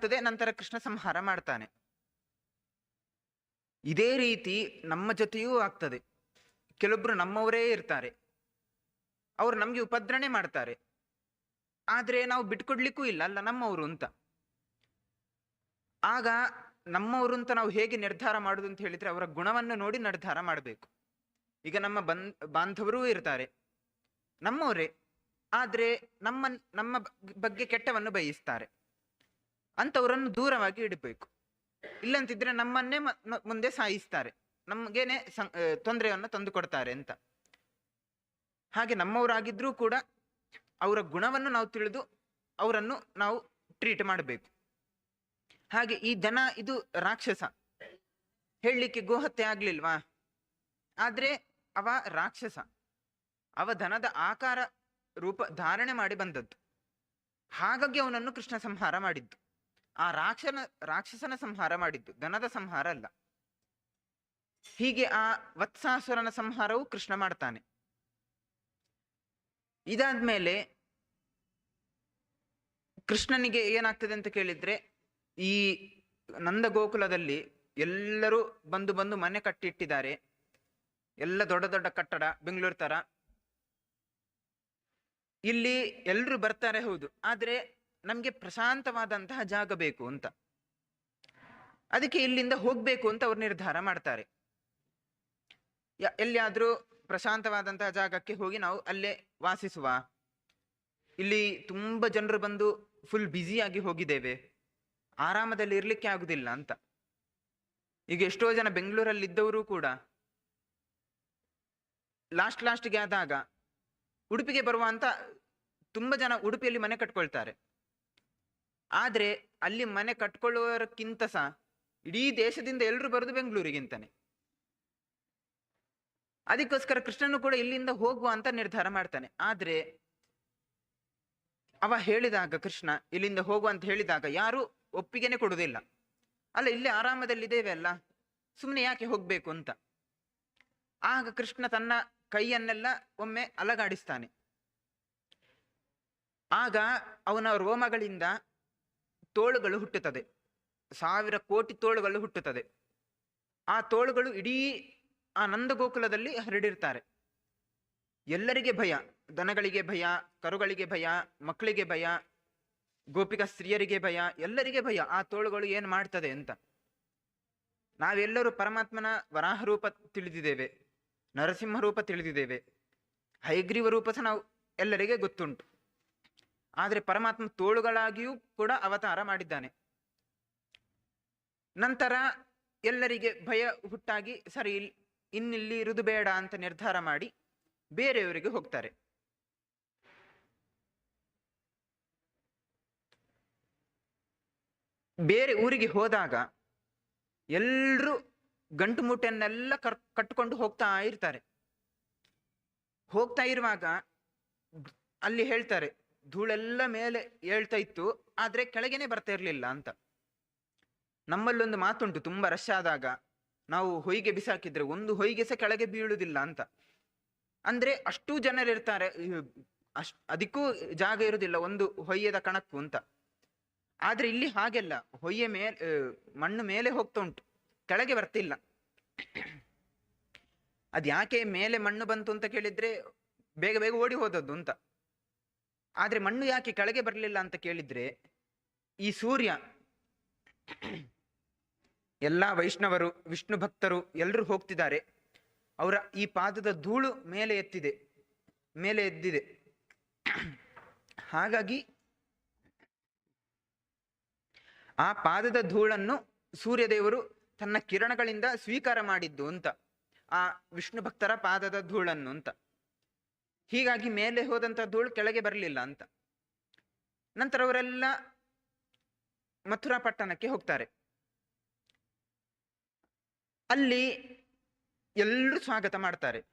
ಆಗ್ತದೆ, ನಂತರ ಕೃಷ್ಣ ಸಂಹಾರ ಮಾಡ್ತಾನೆ. ಇದೇ ರೀತಿ ನಮ್ಮ ಜೊತೆಯೂ ಆಗ್ತದೆ. ಕೆಲವೊಬ್ರು ನಮ್ಮವರೇ ಇರ್ತಾರೆ. ಅವ್ರು ನಮ್ಗೆ ಉಪದ್ರಣೆ ಮಾಡ್ತಾರೆ. ಆದ್ರೆ ನಾವು ಬಿಟ್ಕೊಡ್ಲಿಕ್ಕೂ ಇಲ್ಲ, ಅಲ್ಲ ನಮ್ಮವರು ಅಂತ. ಆಗ ನಮ್ಮವರು ಅಂತ ನಾವು ಹೇಗೆ ನಿರ್ಧಾರ ಮಾಡುದು ಅಂತ ಹೇಳಿದ್ರೆ ಅವರ ಗುಣವನ್ನು ನೋಡಿ ನಿರ್ಧಾರ ಮಾಡಬೇಕು. ಈಗ ನಮ್ಮ ಬಂದ್, ಬಾಂಧವರೂ ಇರ್ತಾರೆ. ನಮ್ಮವರೇ. ಆದ್ರೆ ನಮ್ಮ ನಮ್ಮ ಬಗ್- ಬಗ್ಗೆ ಕೆಟ್ಟವನ್ನು ಬಯಸ್ತಾರೆ. ಅಂಥವರನ್ನು ದೂರವಾಗಿ ಇಡಬೇಕು. ಇಲ್ಲಂತಿದ್ರೆ ನಮ್ಮನ್ನೇ ಮುಂದೆ ಸಾಯಿಸ್ತಾರೆ. ನಮ್ಗೇನೆ ತೊಂದರೆಯನ್ನು ತಂದು ಕೊಡ್ತಾರೆ ಅಂತ. ಹಾಗೆ ನಮ್ಮವರಾಗಿದ್ರೂ ಕೂಡ ಅವರ ಗುಣವನ್ನು ನಾವು ತಿಳಿದು ಅವರನ್ನು ನಾವು ಟ್ರೀಟ್ ಮಾಡಬೇಕು. ಹಾಗೆ ಈ ದನ ಇದು ರಾಕ್ಷಸ. ಹೇಳಲಿಕ್ಕೆ ಗೋಹತ್ಯೆ ಆಗ್ಲಿಲ್ವಾ? ಆದ್ರೆ ಅವ ರಾಕ್ಷಸ. ಅವ ದನದ ಆಕಾರ ರೂಪ ಧಾರಣೆ ಮಾಡಿ ಬಂದದ್ದು. ಹಾಗಾಗಿ ಅವನನ್ನು ಕೃಷ್ಣ ಸಂಹಾರ ಮಾಡಿದ್ದು. ಆ ರಾಕ್ಷನ, ರಾಕ್ಷಸನ ಸಂಹಾರ ಮಾಡಿದ್ದು ದನದ ಸಂಹಾರ ಅಲ್ಲ. ಹೀಗೆ ಆ ವತ್ಸಾಸುರನ ಸಂಹಾರವು ಕೃಷ್ಣ ಮಾಡ್ತಾನೆ. ಇದಾದ್ಮೇಲೆ ಕೃಷ್ಣನಿಗೆ ಏನಾಗ್ತದೆ ಅಂತ ಕೇಳಿದ್ರೆ, ಈ ನಂದ ಗೋಕುಲದಲ್ಲಿ ಎಲ್ಲರೂ ಬಂದು ಬಂದು ಮನೆ ಕಟ್ಟಿಟ್ಟಿದ್ದಾರೆ. ಎಲ್ಲ ದೊಡ್ಡ ದೊಡ್ಡ ಕಟ್ಟಡ, ಬೆಂಗಳೂರು ತರ. ಇಲ್ಲಿ ಎಲ್ಲರೂ ಬರ್ತಾರೆ ಹೌದು. ಆದ್ರೆ ನಮ್ಗೆ ಪ್ರಶಾಂತವಾದಂತಹ ಜಾಗ ಬೇಕು ಅಂತ. ಅದಕ್ಕೆ ಇಲ್ಲಿಂದ ಹೋಗ್ಬೇಕು ಅಂತ ಅವ್ರು ನಿರ್ಧಾರ ಮಾಡ್ತಾರೆ. ಎಲ್ಲಿಯಾದರೂ ಪ್ರಶಾಂತವಾದಂತಹ ಜಾಗಕ್ಕೆ ಹೋಗಿ ನಾವು ಅಲ್ಲೇ ವಾಸಿಸುವ. ಇಲ್ಲಿ ತುಂಬ ಜನರು ಬಂದು ಫುಲ್ ಆಗಿ ಹೋಗಿದ್ದೇವೆ. ಆರಾಮದಲ್ಲಿ ಇರಲಿಕ್ಕೆ ಆಗುದಿಲ್ಲ ಅಂತ. ಈಗ ಎಷ್ಟೋ ಜನ ಬೆಂಗಳೂರಲ್ಲಿ ಇದ್ದವರು ಕೂಡ ಲಾಸ್ಟ್ ಲಾಸ್ಟ್ಗೆ ಆದಾಗ ಉಡುಪಿಗೆ ಬರುವ ಅಂತ ತುಂಬಾ ಜನ ಉಡುಪಿಯಲ್ಲಿ ಮನೆ ಕಟ್ಕೊಳ್ತಾರೆ. ಆದ್ರೆ ಅಲ್ಲಿ ಮನೆ ಕಟ್ಕೊಳ್ಳುವರಕ್ಕಿಂತ ಸಹ ಇಡೀ ದೇಶದಿಂದ ಎಲ್ಲರೂ ಬರೋದು ಬೆಂಗಳೂರಿಗಿಂತಾನೆ. ಅದಕ್ಕೋಸ್ಕರ ಕೃಷ್ಣನು ಕೂಡ ಇಲ್ಲಿಂದ ಹೋಗುವ ಅಂತ ನಿರ್ಧಾರ ಮಾಡ್ತಾನೆ. ಆದ್ರೆ ಅವ ಹೇಳಿದಾಗ, ಕೃಷ್ಣ ಇಲ್ಲಿಂದ ಹೋಗುವ ಅಂತ ಹೇಳಿದಾಗ ಯಾರು ಒಪ್ಪಿಗೆನೆ ಕೊಡುವುದಿಲ್ಲ. ಅಲ್ಲ, ಇಲ್ಲಿ ಆರಾಮದಲ್ಲಿದ್ದೇವೆ ಅಲ್ಲ ಸುಮ್ಮನೆ ಯಾಕೆ ಹೋಗ್ಬೇಕು ಅಂತ. ಆಗ ಕೃಷ್ಣ ತನ್ನ ಕೈಯನ್ನೆಲ್ಲ ಒಮ್ಮೆ ಅಲಗಾಡಿಸ್ತಾನೆ. ಆಗ ಅವನ ರೋಮಗಳಿಂದ ತೋಳುಗಳು ಹುಟ್ಟುತ್ತದೆ. ಸಾವಿರ ಕೋಟಿ ತೋಳುಗಳು ಹುಟ್ಟುತ್ತದೆ. ಆ ತೋಳುಗಳು ಇಡೀ ಆ ನಂದಗೋಕುಲದಲ್ಲಿ ಹರಡಿರ್ತಾರೆ. ಎಲ್ಲರಿಗೆ ಭಯ, ದನಗಳಿಗೆ ಭಯ, ಕರುಗಳಿಗೆ ಭಯ, ಮಕ್ಕಳಿಗೆ ಭಯ, ಗೋಪಿಕ ಸ್ತ್ರೀಯರಿಗೆ ಭಯ, ಎಲ್ಲರಿಗೆ ಭಯ, ಆ ತೋಳುಗಳು ಏನು ಮಾಡ್ತದೆ ಅಂತ. ನಾವೆಲ್ಲರೂ ಪರಮಾತ್ಮನ ವರಾಹ ರೂಪ ತಿಳಿದಿದ್ದೇವೆ, ನರಸಿಂಹ ರೂಪ ತಿಳಿದಿದ್ದೇವೆ, ಹೈಗ್ರೀವ ರೂಪ ಸಹ ನಾವು ಎಲ್ಲರಿಗೆ ಗೊತ್ತುಂಟು. ಆದ್ರೆ ಪರಮಾತ್ಮ ತೋಳುಗಳಾಗಿಯೂ ಕೂಡ ಅವತಾರ ಮಾಡಿದ್ದಾನೆ. ನಂತರ ಎಲ್ಲರಿಗೆ ಭಯ ಹುಟ್ಟಾಗಿ, ಸರಿ ಇನ್ನಿಲ್ಲಿ ಇರುದು ಬೇಡ ಅಂತ ನಿರ್ಧಾರ ಮಾಡಿ ಬೇರೆಯವರಿಗೆ ಹೋಗ್ತಾರೆ. ಬೇರೆ ಊರಿಗೆ ಹೋದಾಗ ಎಲ್ಲರೂ ಗಂಟು ಮೂಟೆಯನ್ನೆಲ್ಲ ಕರ್, ಕಟ್ಟಿಕೊಂಡು ಹೋಗ್ತಾ ಇರ್ತಾರೆ. ಹೋಗ್ತಾ ಇರುವಾಗ ಅಲ್ಲಿ ಹೇಳ್ತಾರೆ ಧೂಳೆಲ್ಲ ಮೇಲೆ ಏಳ್ತಾ ಇತ್ತು, ಆದ್ರೆ ಕೆಳಗೆನೆ ಬರ್ತಾ ಇರ್ಲಿಲ್ಲ ಅಂತ. ನಮ್ಮಲ್ಲೊಂದು ಮಾತುಂಟು, ತುಂಬಾ ರಶ್ ಆದಾಗ. ನಾವು ಹೊಯ್ಗೆ ಬಿಸಾಕಿದ್ರೆ, ಒಂದು ಹೊಯ್ಗೆ ಸಹ ಕೆಳಗೆ ಬೀಳುವುದಿಲ್ಲ ಅಂತ. ಅಂದ್ರೆ ಅಷ್ಟು ಜನರಿರ್ತಾರೆ ಅಷ್ಟ್, ಅದಕ್ಕೂ ಜಾಗ ಇರುವುದಿಲ್ಲ, ಒಂದು ಹೊಯ್ಯದ ಕಣಕ್ಕು ಅಂತ. ಆದ್ರೆ ಇಲ್ಲಿ ಹಾಗೆಲ್ಲ, ಹೊಯ್ಯೆ ಮೇಲೆ ಮಣ್ಣು ಮೇಲೆ ಹೋಗ್ತಾ ಉಂಟು, ಕೆಳಗೆ ಬರ್ತಿಲ್ಲ. ಅದ್ಯಾಕೆ ಮೇಲೆ ಮಣ್ಣು ಬಂತು ಅಂತ ಕೇಳಿದ್ರೆ, ಬೇಗ ಬೇಗ ಓಡಿ ಹೋದದ್ದು ಅಂತ. ಆದ್ರೆ ಮಣ್ಣು ಯಾಕೆ ಕೆಳಗೆ ಬರಲಿಲ್ಲ ಅಂತ ಕೇಳಿದ್ರೆ ಈ ಸೂರ್ಯ ಎಲ್ಲ ವೈಷ್ಣವರು, ವಿಷ್ಣು ಭಕ್ತರು ಎಲ್ಲರೂ ಹೋಗ್ತಿದ್ದಾರೆ. ಅವರ ಈ ಪಾದದ ಧೂಳು ಮೇಲೆ ಎತ್ತಿದೆ, ಮೇಲೆ ಎದ್ದಿದೆ. ಹಾಗಾಗಿ ಆ ಪಾದದ ಧೂಳನ್ನು ಸೂರ್ಯದೇವರು ತನ್ನ ಕಿರಣಗಳಿಂದ ಸ್ವೀಕಾರ ಮಾಡಿದ್ದು ಅಂತ, ಆ ವಿಷ್ಣು ಭಕ್ತರ ಪಾದದ ಧೂಳನ್ನು ಅಂತ. ಹೀಗಾಗಿ ಮೇಲೆ ಹೋದಂಥ ಧೂಳು ಕೆಳಗೆ ಬರಲಿಲ್ಲ ಅಂತ. ನಂತರ ಅವರೆಲ್ಲ ಮಥುರಾ ಪಟ್ಟಣಕ್ಕೆ ಹೋಗ್ತಾರೆ. ಅಲ್ಲಿ ಎಲ್ಲರೂ ಸ್ವಾಗತ ಮಾಡ್ತಾರೆ.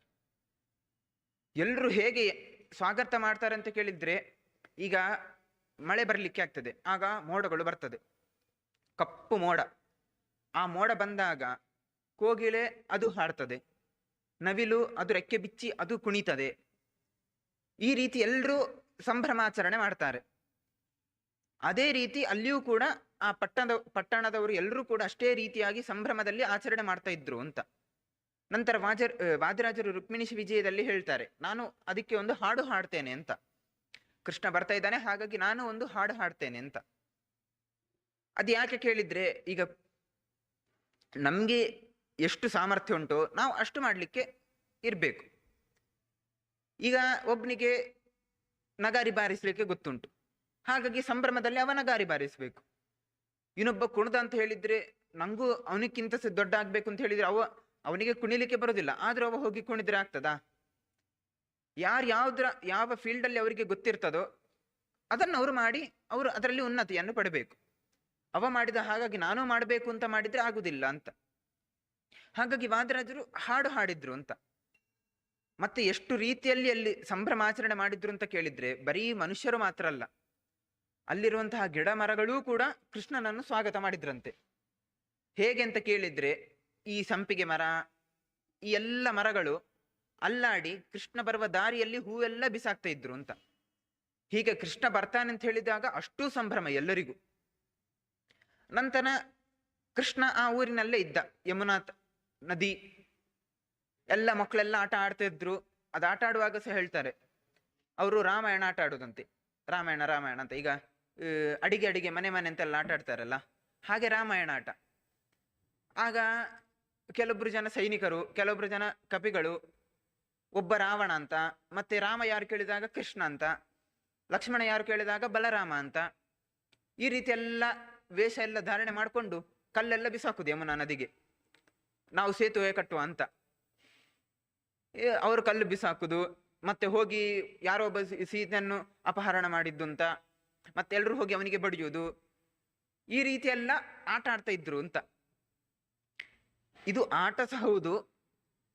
ಎಲ್ಲರೂ ಹೇಗೆ ಸ್ವಾಗತ ಮಾಡ್ತಾರೆ ಅಂತ ಕೇಳಿದ್ರೆ ಈಗ ಮಳೆ ಬರಲಿಕ್ಕೆ ಆಗ್ತದೆ. ಆಗ ಮೋಡಗಳು ಬರ್ತದೆ. ಕಪ್ಪು ಮೋಡ. ಆ ಮೋಡ ಬಂದಾಗ ಕೋಗಿಲೆ ಅದು ಹಾಡ್ತದೆ. ನವಿಲು ಅದು ರೆಕ್ಕೆ ಬಿಚ್ಚಿ ಅದು ಕುಣಿತದೆ. ಈ ರೀತಿ ಎಲ್ಲರೂ ಸಂಭ್ರಮಾಚರಣೆ ಮಾಡ್ತಾರೆ. ಅದೇ ರೀತಿ ಅಲ್ಲಿಯೂ ಕೂಡ ಆ ಪಟ್ಟಣದ, ಪಟ್ಟಣದವರು ಎಲ್ಲರೂ ಕೂಡ ಅಷ್ಟೇ ರೀತಿಯಾಗಿ ಸಂಭ್ರಮದಲ್ಲಿ ಆಚರಣೆ ಮಾಡ್ತಾ ಇದ್ರು ಅಂತ. ನಂತರ ವಾಜರ್ ವಾಜರಾಜರು ರುಕ್ಮಿಣಿಶಿ ವಿಜಯದಲ್ಲಿ ಹೇಳ್ತಾರೆ, ನಾನು ಅದಕ್ಕೆ ಒಂದು ಹಾಡು ಹಾಡ್ತೇನೆ ಅಂತ. ಕೃಷ್ಣ ಬರ್ತಾ ಇದ್ದಾನೆ, ಹಾಗಾಗಿ ನಾನು ಒಂದು ಹಾಡು ಹಾಡ್ತೇನೆ ಅಂತ. ಅದು ಯಾಕೆ ಕೇಳಿದ್ರೆ, ಈಗ ನಮ್ಗೆ ಎಷ್ಟು ಸಾಮರ್ಥ್ಯ ಉಂಟೋ, ನಾವು ಅಷ್ಟು ಮಾಡಲಿಕ್ಕೆ ಇರ್ಬೇಕು. ಈಗ ಒಬ್ಬನಿಗೆ ನಗಾರಿ ಬಾರಿಸಲಿಕ್ಕೆ ಗೊತ್ತುಂಟು. ಹಾಗಾಗಿ ಸಂಭ್ರಮದಲ್ಲಿ ಅವ ನಗಾರಿ ಬಾರಿಸಬೇಕು. ಇನ್ನೊಬ್ಬ ಕುಣದ ಅಂತ ಹೇಳಿದ್ರೆ ನಂಗೂ ಅವನಿಗಿಂತ ದೊಡ್ಡ ಆಗ್ಬೇಕು ಅಂತ ಹೇಳಿದ್ರೆ ಅವ, ಅವನಿಗೆ ಕುಣಿಲಿಕ್ಕೆ ಬರೋದಿಲ್ಲ. ಆದ್ರೂ ಅವ ಹೋಗಿ ಕುಣಿದ್ರೆ ಆಗ್ತದಾ? ಯಾರು ಯಾವ್ದ್ರ, ಯಾವ ಫೀಲ್ಡ್ ಅಲ್ಲಿ ಅವರಿಗೆ ಗೊತ್ತಿರ್ತದೋ ಅದನ್ನು ಅವರು ಮಾಡಿ ಅವರು ಅದರಲ್ಲಿ ಉನ್ನತಿಯನ್ನು ಪಡಬೇಕು. ಅವ ಮಾಡಿದ ಹಾಗಾಗಿ ನಾನು ಮಾಡಬೇಕು ಅಂತ ಮಾಡಿದ್ರೆ ಆಗುದಿಲ್ಲ ಅಂತ. ಹಾಗಾಗಿ ವಾದರಾಜರು ಹಾಡು ಹಾಡಿದ್ರು ಅಂತ. ಮತ್ತೆ ಎಷ್ಟು ರೀತಿಯಲ್ಲಿ ಅಲ್ಲಿ ಸಂಭ್ರಮಾಚರಣೆ ಮಾಡಿದ್ರು ಅಂತ ಕೇಳಿದ್ರೆ ಬರೀ ಮನುಷ್ಯರು ಮಾತ್ರ ಅಲ್ಲ, ಅಲ್ಲಿರುವಂತಹ ಗಿಡ ಮರಗಳೂ ಕೂಡ ಕೃಷ್ಣನನ್ನು ಸ್ವಾಗತ ಮಾಡಿದ್ರಂತೆ. ಹೇಗೆ ಅಂತ ಕೇಳಿದ್ರೆ ಈ ಸಂಪಿಗೆ ಮರ, ಈ ಎಲ್ಲ ಮರಗಳು ಅಲ್ಲಾಡಿ ಕೃಷ್ಣ ಬರುವ ದಾರಿಯಲ್ಲಿ ಹೂವೆಲ್ಲ ಬಿಸಾಕ್ತಾ ಇದ್ರು ಅಂತ. ಹೀಗೆ ಕೃಷ್ಣ ಬರ್ತಾನೆ ಅಂತ ಹೇಳಿದಾಗ ಅಷ್ಟೂ ಸಂಭ್ರಮ ಎಲ್ಲರಿಗೂ. ನಂತರ ಕೃಷ್ಣ ಆ ಊರಿನಲ್ಲೇ ಇದ್ದ, ಯಮುನಾ ನದಿ ಎಲ್ಲ ಮಕ್ಕಳೆಲ್ಲ ಆಟ ಆಡ್ತಿದ್ರು ಅದು ಆಟ ಆಡುವಾಗ ಸಹ ಹೇಳ್ತಾರೆ. ಅವರು ರಾಮಾಯಣ ಆಟ ಆಡೋದಂತೆ. ರಾಮಾಯಣ ರಾಮಾಯಣ ಅಂತ. ಈಗ ಅಡಿಗೆ ಅಡಿಗೆ, ಮನೆ ಮನೆ ಅಂತೆಲ್ಲ ಆಟ ಆಡ್ತಾರಲ್ಲ. ಹಾಗೆ ರಾಮಾಯಣ ಆಟ. ಆಗ ಕೆಲವೊಬ್ರು ಜನ ಸೈನಿಕರು, ಕೆಲವೊಬ್ರು ಜನ ಕಪಿಗಳು, ಒಬ್ಬ ರಾವಣ ಅಂತ, ಮತ್ತೆ ರಾಮ ಯಾರು ಕೇಳಿದಾಗ ಕೃಷ್ಣ ಅಂತ, ಲಕ್ಷ್ಮಣ ಯಾರು ಕೇಳಿದಾಗ ಬಲರಾಮ ಅಂತ, ಈ ರೀತಿ ಎಲ್ಲ ವೇಷ ಎಲ್ಲ ಧಾರಣೆ ಮಾಡಿಕೊಂಡು ಕಲ್ಲೆಲ್ಲ ಬಿಸಾಕುದು ಯಮುನಾ ನದಿಗೆ. ನಾವು ಸೇತುವೆ ಕಟ್ಟುವ ಅಂತ. ಅವರು ಕಲ್ಲು ಬಿಸಾಕುದು, ಮತ್ತೆ ಹೋಗಿ ಯಾರೋ ಒಬ್ಬ ಸೀತನ್ನು ಅಪಹರಣ ಮಾಡಿದ್ದು ಅಂತ, ಮತ್ತೆ ಎಲ್ಲರೂ ಹೋಗಿ ಅವನಿಗೆ ಬಡಿಯುವುದು ಈ ರೀತಿ ಎಲ್ಲ ಆಟ ಆಡ್ತಾ ಇದ್ರು ಅಂತ. ಇದು ಆಟ ಸಹ ಹೌದು,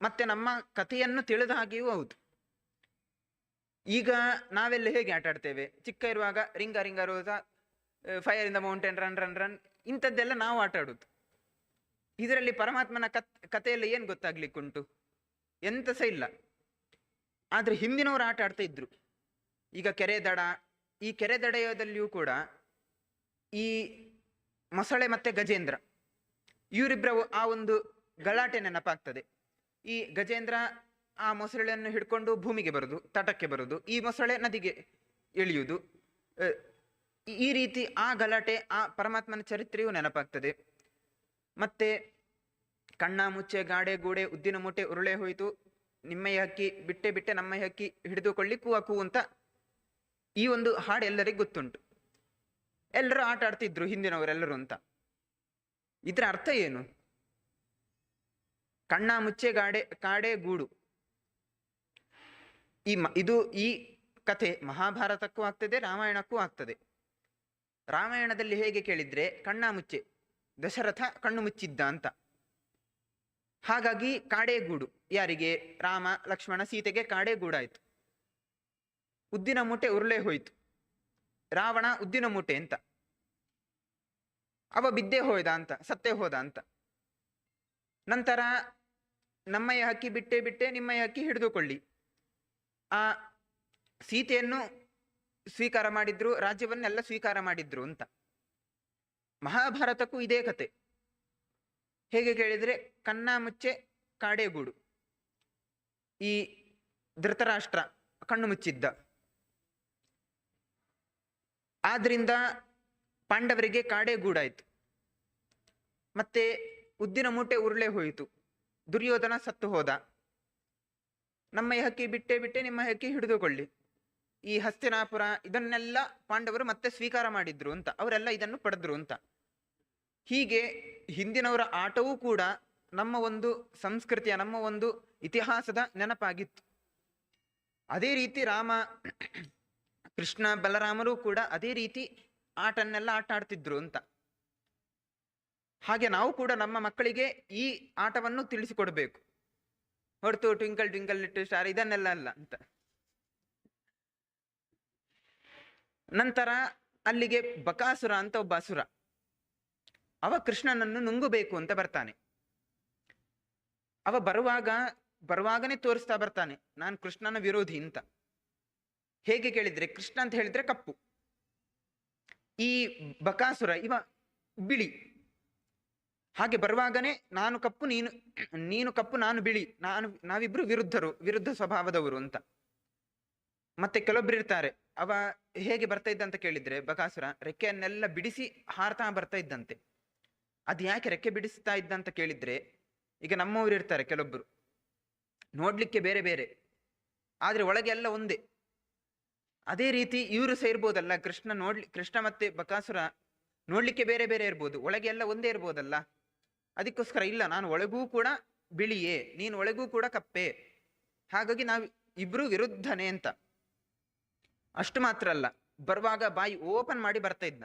ಮತ್ತೆ ನಮ್ಮ ಕಥೆಯನ್ನು ತಿಳಿದ ಹಾಗೆಯೂ ಹೌದು. ಈಗ ನಾವೆಲ್ಲ ಹೇಗೆ ಆಟ ಆಡ್ತೇವೆ? ಚಿಕ್ಕ ಇರುವಾಗ ringa ringa roses fire in the mountain run run run ಇಂಥದ್ದೆಲ್ಲ ನಾವು ಆಟ ಆಡುದು. ಇದರಲ್ಲಿ ಪರಮಾತ್ಮನ ಕತ್, ಕಥೆಯಲ್ಲಿ ಏನು ಗೊತ್ತಾಗ್ಲಿಕ್ಕುಂಟು? ಎಂತ ಸಹ ಇಲ್ಲ. ಆದರೆ ಹಿಂದಿನವರು ಆಟ ಆಡ್ತಾ ಇದ್ರು. ಈಗ ಕೆರೆ ದಡ, ಈ ಕೆರೆ ದಡೆಯದಲ್ಲಿಯೂ ಕೂಡ ಈ ಮೊಸಳೆ ಮತ್ತೆ ಗಜೇಂದ್ರ ಇವರಿಬ್ಬರ ಆ ಒಂದು ಗಲಾಟೆ ನೆನಪಾಗ್ತದೆ. ಈ ಗಜೇಂದ್ರ ಆ ಮೊಸಳೆಯನ್ನು ಹಿಡ್ಕೊಂಡು ಭೂಮಿಗೆ ಬರುದು, ತಟಕ್ಕೆ ಬರುದು, ಈ ಮೊಸಳೆ ನದಿಗೆ ಇಳಿಯುವುದು ಈ- ರೀತಿ ಆ ಗಲಾಟೆ, ಆ ಪರಮಾತ್ಮನ ಚರಿತ್ರೆಯೂ ನೆನಪಾಗ್ತದೆ. ಮತ್ತೆ ಕಣ್ಣ ಮುಚ್ಚೆ ಗಾಡೆ ಗೂಡೆ ಉದ್ದಿನ ಮೂಟೆ ಉರುಳೆ ಹೋಯಿತು. ನಿಮ್ಮೆಯ ಹಕ್ಕಿ, ಬಿಟ್ಟೆ ಬಿಟ್ಟೆ ನಮ್ಮ ಹಕ್ಕಿ ಹಿಡಿದುಕೊಳ್ಳಿ ಕೂವ ಕೂ ಅಂತ ಈ ಒಂದು ಹಾಡು ಎಲ್ಲರಿಗೂ ಗೊತ್ತುಂಟು. ಎಲ್ಲರೂ ಆಟ ಆಡ್ತಿದ್ರು ಹಿಂದಿನವರೆಲ್ಲರೂ ಅಂತ. ಇದರ ಅರ್ಥ ಏನು? ಕಣ್ಣ ಮುಚ್ಚೆ ಗಾಡೆ, ಕಾಡೆ ಗೂಡು. ಈ ಇದು ಈ ಕಥೆ ಮಹಾಭಾರತಕ್ಕೂ ಆಗ್ತದೆ, ರಾಮಾಯಣಕ್ಕೂ ಆಗ್ತದೆ. ರಾಮಾಯಣದಲ್ಲಿ ಹೇಗೆ ಕೇಳಿದ್ರೆ ಕಣ್ಣ ಮುಚ್ಚೆ, ದಶರಥ ಕಣ್ಣು ಮುಚ್ಚಿದ್ದ ಅಂತ. ಹಾಗಾಗಿ ಕಾಡೇಗೂಡು. ಯಾರಿಗೆ? ರಾಮ, ಲಕ್ಷ್ಮಣ ಸೀತೆಗೆ ಕಾಡೇಗೂಡಾಯ್ತು. ಉದ್ದಿನ ಮೂಟೆ ಉರುಳೆ ಹೋಯ್ತು. ರಾವಣ ಉದ್ದಿನ ಮೂಟೆ ಅಂತ. ಅವ ಬಿದ್ದೆ ಹೋಯ್ದ ಅಂತ, ಸತ್ತೇ ಹೋದ ಅಂತ. ನಂತರ ನಮ್ಮಯ್ಯ ಹಕ್ಕಿ ಬಿಟ್ಟೆ ಬಿಟ್ಟೆ ನಿಮ್ಮಯ್ಯ ಹಕ್ಕಿ ಹಿಡಿದುಕೊಳ್ಳಿ. ಆ ಸೀತೆಯನ್ನು ಸ್ವೀಕಾರ ಮಾಡಿದ್ರು, ರಾಜ್ಯವನ್ನೆಲ್ಲ ಸ್ವೀಕಾರ ಮಾಡಿದ್ರು ಅಂತ. ಮಹಾಭಾರತಕ್ಕೂ ಇದೇ ಕತೆ. ಹೇಗೆ ಕೇಳಿದರೆ ಕನ್ನ ಮುಚ್ಚೆ ಕಾಡೇಗೂಡು. ಈ ಧೃತರಾಷ್ಟ್ರ ಕಣ್ಣು ಮುಚ್ಚಿದ್ದ ಆದ್ರಿಂದ ಪಾಂಡವರಿಗೆ ಕಾಡೇಗೂಡಾಯಿತು. ಮತ್ತೆ ಉದ್ದಿನ ಮೂಟೆ ಉರುಳೆ ಹೋಯಿತು. ದುರ್ಯೋಧನ ಸತ್ತು ಹೋದ. ನಮ್ಮ ಹಕ್ಕಿ ಬಿಟ್ಟೆ ಬಿಟ್ಟೆ ನಿಮ್ಮ ಹಕ್ಕಿ ಹಿಡಿದುಕೊಳ್ಳಿ. ಈ ಹಸ್ತಿನಾಪುರ ಇದನ್ನೆಲ್ಲ ಪಾಂಡವರು ಮತ್ತೆ ಸ್ವೀಕಾರ ಮಾಡಿದ್ರು ಅಂತ. ಅವರೆಲ್ಲ ಇದನ್ನು ಪಡೆದ್ರು ಅಂತ. ಹೀಗೆ ಹಿಂದಿನವರ ಆಟವೂ ಕೂಡ ನಮ್ಮ ಒಂದು ಸಂಸ್ಕೃತಿಯ, ನಮ್ಮ ಒಂದು ಇತಿಹಾಸದ ನೆನಪಾಗಿತ್ತು. ಅದೇ ರೀತಿ ರಾಮ, ಕೃಷ್ಣ, ಬಲರಾಮರು ಕೂಡ ಅದೇ ರೀತಿ ಆಟನ್ನೆಲ್ಲ ಆಟ ಆಡ್ತಿದ್ರು ಅಂತ. ಹಾಗೆ ನಾವು ಕೂಡ ನಮ್ಮ ಮಕ್ಕಳಿಗೆ ಈ ಆಟವನ್ನು ತಿಳಿಸಿಕೊಡ್ಬೇಕು. ಹೊರತು ಟ್ವಿಂಕಲ್ ಟ್ವಿಂಕಲ್ ಲಿಟಲ್ ಸ್ಟಾರ್ ಇದನ್ನೆಲ್ಲ ಅಲ್ಲ ಅಂತ. ನಂತರ ಅಲ್ಲಿಗೆ ಬಕಾಸುರ ಅಂತ ಒಬ್ಬ ಅಸುರ. ಅವ ಕೃಷ್ಣನನ್ನು ನುಂಗಬೇಕು ಅಂತ ಬರ್ತಾನೆ. ಅವ ಬರುವಾಗ, ಬರುವಾಗನೇ ತೋರಿಸ್ತಾ ಬರ್ತಾನೆ, ನಾನು ಕೃಷ್ಣನ ವಿರೋಧಿ ಅಂತ. ಹೇಗೆ ಕೇಳಿದ್ರೆ, ಕೃಷ್ಣ ಅಂತ ಹೇಳಿದ್ರೆ ಕಪ್ಪು. ಈ ಬಕಾಸುರ, ಇವ ಬಿಳಿ. ಹಾಗೆ ಬರುವಾಗನೇ, ನಾನು ಕಪ್ಪು, ನೀನು ನೀನು ಕಪ್ಪು, ನಾನು ಬಿಳಿ, ನಾನು, ನಾವಿಬ್ರು ವಿರುದ್ಧರು, ವಿರುದ್ಧ ಸ್ವಭಾವದವರು ಅಂತ. ಮತ್ತೆ ಕೆಲವೊಬ್ರು ಇರ್ತಾರೆ, ಅವ ಹೇಗೆ ಬರ್ತಾ ಇದ್ದಂತ ಕೇಳಿದ್ರೆ, ಬಕಾಸುರ, ರೆಕ್ಕೆಯನ್ನೆಲ್ಲ ಬಿಡಿಸಿ ಹಾರ್ತಾ ಬರ್ತಾ ಇದ್ದಂತೆ. ಅದು ಯಾಕೆ ರೆಕ್ಕೆ ಬಿಡಿಸ್ತಾ ಇದ್ದ ಅಂತ ಕೇಳಿದ್ರೆ, ಈಗ ನಮ್ಮವ್ರು ಇರ್ತಾರೆ ಕೆಲವೊಬ್ರು. ನೋಡ್ಲಿಕ್ಕೆ ಬೇರೆ ಬೇರೆ. ಆದ್ರೆ ಒಳಗೆ ಎಲ್ಲ ಒಂದೇ. ಅದೇ ರೀತಿ ಇವರು ಸಹ ಇರ್ಬೋದಲ್ಲ, ಕೃಷ್ಣ ನೋಡ್ಲಿ, ಕೃಷ್ಣ ಮತ್ತೆ ಬಕಾಸುರ ನೋಡ್ಲಿಕ್ಕೆ ಬೇರೆ ಬೇರೆ ಇರ್ಬೋದು. ಒಳಗೆ ಎಲ್ಲ ಒಂದೇ ಇರ್ಬೋದಲ್ಲ. ಅದಕ್ಕೋಸ್ಕರ ಇಲ್ಲ, ನಾನು ಒಳಗೂ ಕೂಡ ಬಿಳಿಯೇ, ನೀನು ಒಳಗೂ ಕೂಡ ಕಪ್ಪೆ. ಹಾಗಾಗಿ ನಾವು ಇಬ್ರು ವಿರುದ್ಧನೇ ಅಂತ. ಅಷ್ಟು ಮಾತ್ರ ಅಲ್ಲ. ಬರುವಾಗ ಬಾಯಿ ಓಪನ್ ಮಾಡಿ ಬರ್ತಾ ಇದ್ದ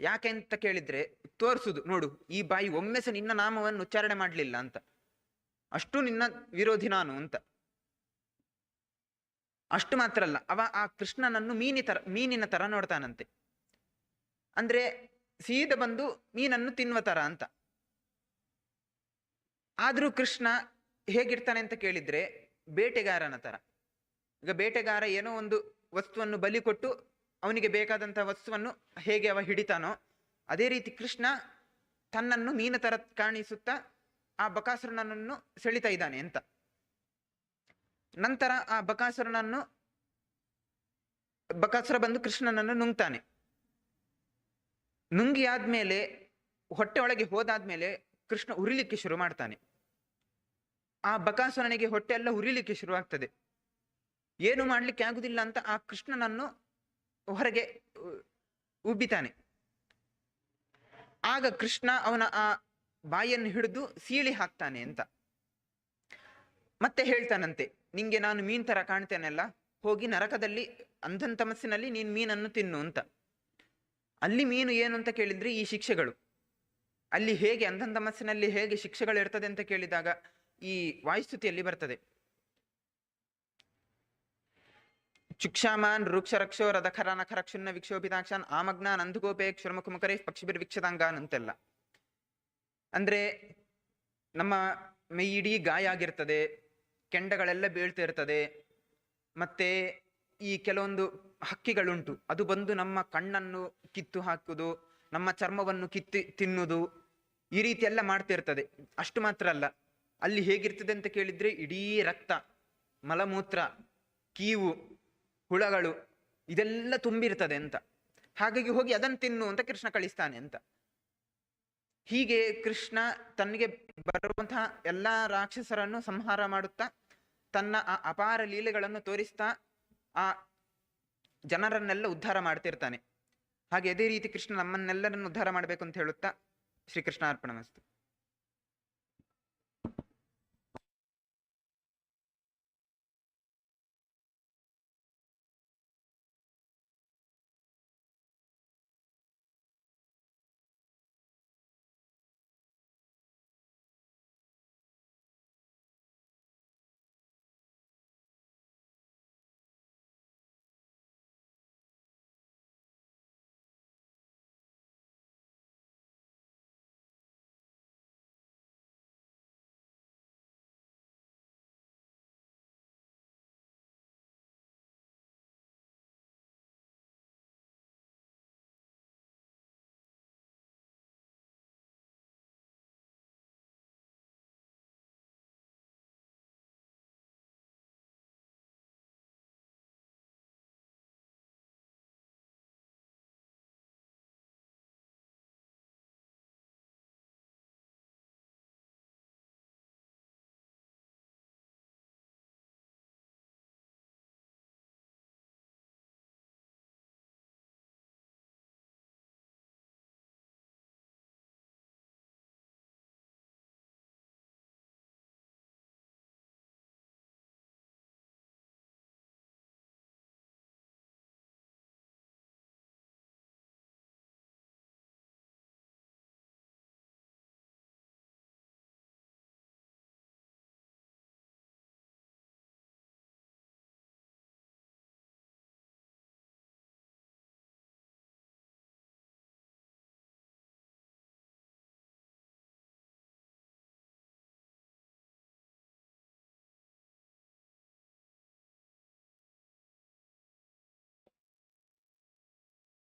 ಯಾಕೆ ಅಂತ ಕೇಳಿದ್ರೆ ತೋರಿಸುದು, ನೋಡು, ಈ ಬಾಯಿ ಒಮ್ಮೆ ಸಹ ನಿನ್ನ ನಾಮವನ್ನು ಉಚ್ಚಾರಣೆ ಮಾಡಲಿಲ್ಲ ಅಂತ. ಅಷ್ಟು ನಿನ್ನ ವಿರೋಧಿ ನಾನು ಅಂತ. ಅಷ್ಟು ಮಾತ್ರ ಅಲ್ಲ, ಅವ ಆ ಕೃಷ್ಣನನ್ನು ಮೀನಿ ತರ, ಮೀನಿನ ತರ ನೋಡ್ತಾನಂತೆ. ಅಂದ್ರೆ ಸೀದ ಬಂದು ಮೀನನ್ನು ತಿನ್ನುವ ತರ ಅಂತ. ಆದ್ರೂ ಕೃಷ್ಣ ಹೇಗಿರ್ತಾನೆ ಅಂತ ಕೇಳಿದ್ರೆ ಬೇಟೆಗಾರನ ತರ. ಈಗ ಬೇಟೆಗಾರ ಏನೋ ಒಂದು ವಸ್ತುವನ್ನು ಬಲಿ ಕೊಟ್ಟು ಅವನಿಗೆ ಬೇಕಾದಂಥ ವಸ್ತುವನ್ನು ಹೇಗೆ ಅವ ಹಿಡಿತಾನೋ ಅದೇ ರೀತಿ ಕೃಷ್ಣ ತನ್ನನ್ನು ಮೀನ ತರ ಕಾಣಿಸುತ್ತಾ ಆ ಬಕಾಸುರನನ್ನು ಸೆಳಿತಾ ಇದ್ದಾನೆ ಅಂತ. ನಂತರ ಆ ಬಕಾಸುರನನ್ನು ಬಕಾಸುರ ಬಂದು ಕೃಷ್ಣನನ್ನು ನುಂಗ್ತಾನೆ. ನುಂಗಿ ಆದ್ಮೇಲೆ ಹೊಟ್ಟೆ ಒಳಗೆ ಹೋದಾದ್ಮೇಲೆ ಕೃಷ್ಣ ಉರಿಲಿಕ್ಕೆ ಶುರು ಮಾಡ್ತಾನೆ. ಆ ಬಕಾಸುರನಿಗೆ ಹೊಟ್ಟೆ ಎಲ್ಲ ಉರಿಲಿಕ್ಕೆ ಶುರು ಆಗ್ತದೆ ಏನು ಮಾಡ್ಲಿಕ್ಕೆ ಆಗುದಿಲ್ಲ ಅಂತ ಆ ಕೃಷ್ಣನನ್ನು ಹೊರಗೆ ಉಬ್ಬಿತಾನೆ. ಆಗ ಕೃಷ್ಣ ಅವನ ಆ ಬಾಯನ್ನು ಹಿಡಿದು ಸೀಳಿ ಹಾಕ್ತಾನೆ ಅಂತ. ಮತ್ತೆ ಹೇಳ್ತಾನಂತೆ, ನಿಂಗೆ ನಾನು ಮೀನ್ ತರ ಕಾಣ್ತೇನಲ್ಲ, ಹೋಗಿ ನರಕದಲ್ಲಿ, ಅಂಧನ್ ತಮಸ್ಸಿನಲ್ಲಿ ನೀನ್ ಮೀನನ್ನು ತಿನ್ನು ಅಂತ. ಅಲ್ಲಿ ಮೀನು ಏನು ಅಂತ ಕೇಳಿದ್ರೆ ಈ ಶಿಕ್ಷೆಗಳು. ಅಲ್ಲಿ ಹೇಗೆ ಅಂಧನ್ ತಮಸ್ಸಿನಲ್ಲಿ ಹೇಗೆ ಶಿಕ್ಷೆಗಳು ಇರ್ತದೆ ಅಂತ ಕೇಳಿದಾಗ ಈ ವಾಯುಸ್ತುತಿಯಲ್ಲಿ ಬರ್ತದೆ? ಚುಕ್ಷಾಮಾನ್ ವೃಕ್ಷರಕ್ಷೋ ರಥಖರ ನಖರಕ್ಷುನ್ನ ವಿಕ್ಷೋಭಿತಾಕ್ಷಾನ್ ವಿಕ್ಷೋಭಿತಾಕ್ಷನ್ ಅಂಧಗೋಪೇ ಕ್ಷುರ್ಮುಖ ಮುಖರೇ ಪಕ್ಷಿಬಿರ್ ವಿಕ್ಷದಾಂಗಾನ್ ಅಂತೆಲ್ಲ. ಅಂದ್ರೆ ನಮ್ಮ ಮೈ ಗಾಯ ಆಗಿರ್ತದೆ, ಕೆಂಡಗಳೆಲ್ಲ ಬೀಳ್ತಾ ಇರ್ತದೆ, ಮತ್ತೆ ಈ ಕೆಲವೊಂದು ಹಕ್ಕಿಗಳುಂಟು. ಅದು ಬಂದು ನಮ್ಮ ಕಣ್ಣನ್ನು ಕಿತ್ತು ಹಾಕುದು, ನಮ್ಮ ಚರ್ಮವನ್ನು ಕಿತ್ತು ತಿನ್ನುವುದು ಈ ರೀತಿ ಎಲ್ಲ ಮಾಡ್ತಿರ್ತದೆ ಅಷ್ಟು ಮಾತ್ರ ಅಲ್ಲ. ಅಲ್ಲಿ ಹೇಗಿರ್ತದೆ ಅಂತ ಕೇಳಿದ್ರೆ ಇಡೀ ರಕ್ತ, ಮಲಮೂತ್ರ, ಕೀವು ಹುಳಗಳು ಇದೆಲ್ಲ ತುಂಬಿರ್ತದೆ ಅಂತ. ಹಾಗಾಗಿ ಹೋಗಿ ಅದನ್ನು ತಿನ್ನು ಅಂತ ಕೃಷ್ಣ ಕಳಿಸ್ತಾನೆ ಅಂತ. ಹೀಗೆ ಕೃಷ್ಣ ತನಗೆ ಬರುವಂತಹ ಎಲ್ಲಾ ರಾಕ್ಷಸರನ್ನು ಸಂಹಾರ ಮಾಡುತ್ತಾ ತನ್ನ ಆ ಅಪಾರ ಲೀಲೆಗಳನ್ನು ತೋರಿಸ್ತಾ ಆ ಜನರನ್ನೆಲ್ಲ ಉದ್ಧಾರ ಮಾಡ್ತಿರ್ತಾನೆ. ಹಾಗೆ ಅದೇ ರೀತಿ ಕೃಷ್ಣ ನಮ್ಮನ್ನೆಲ್ಲರನ್ನು ಉದ್ಧಾರ ಮಾಡಬೇಕು ಅಂತ ಹೇಳುತ್ತಾ ಶ್ರೀಕೃಷ್ಣ ಅರ್ಪಣ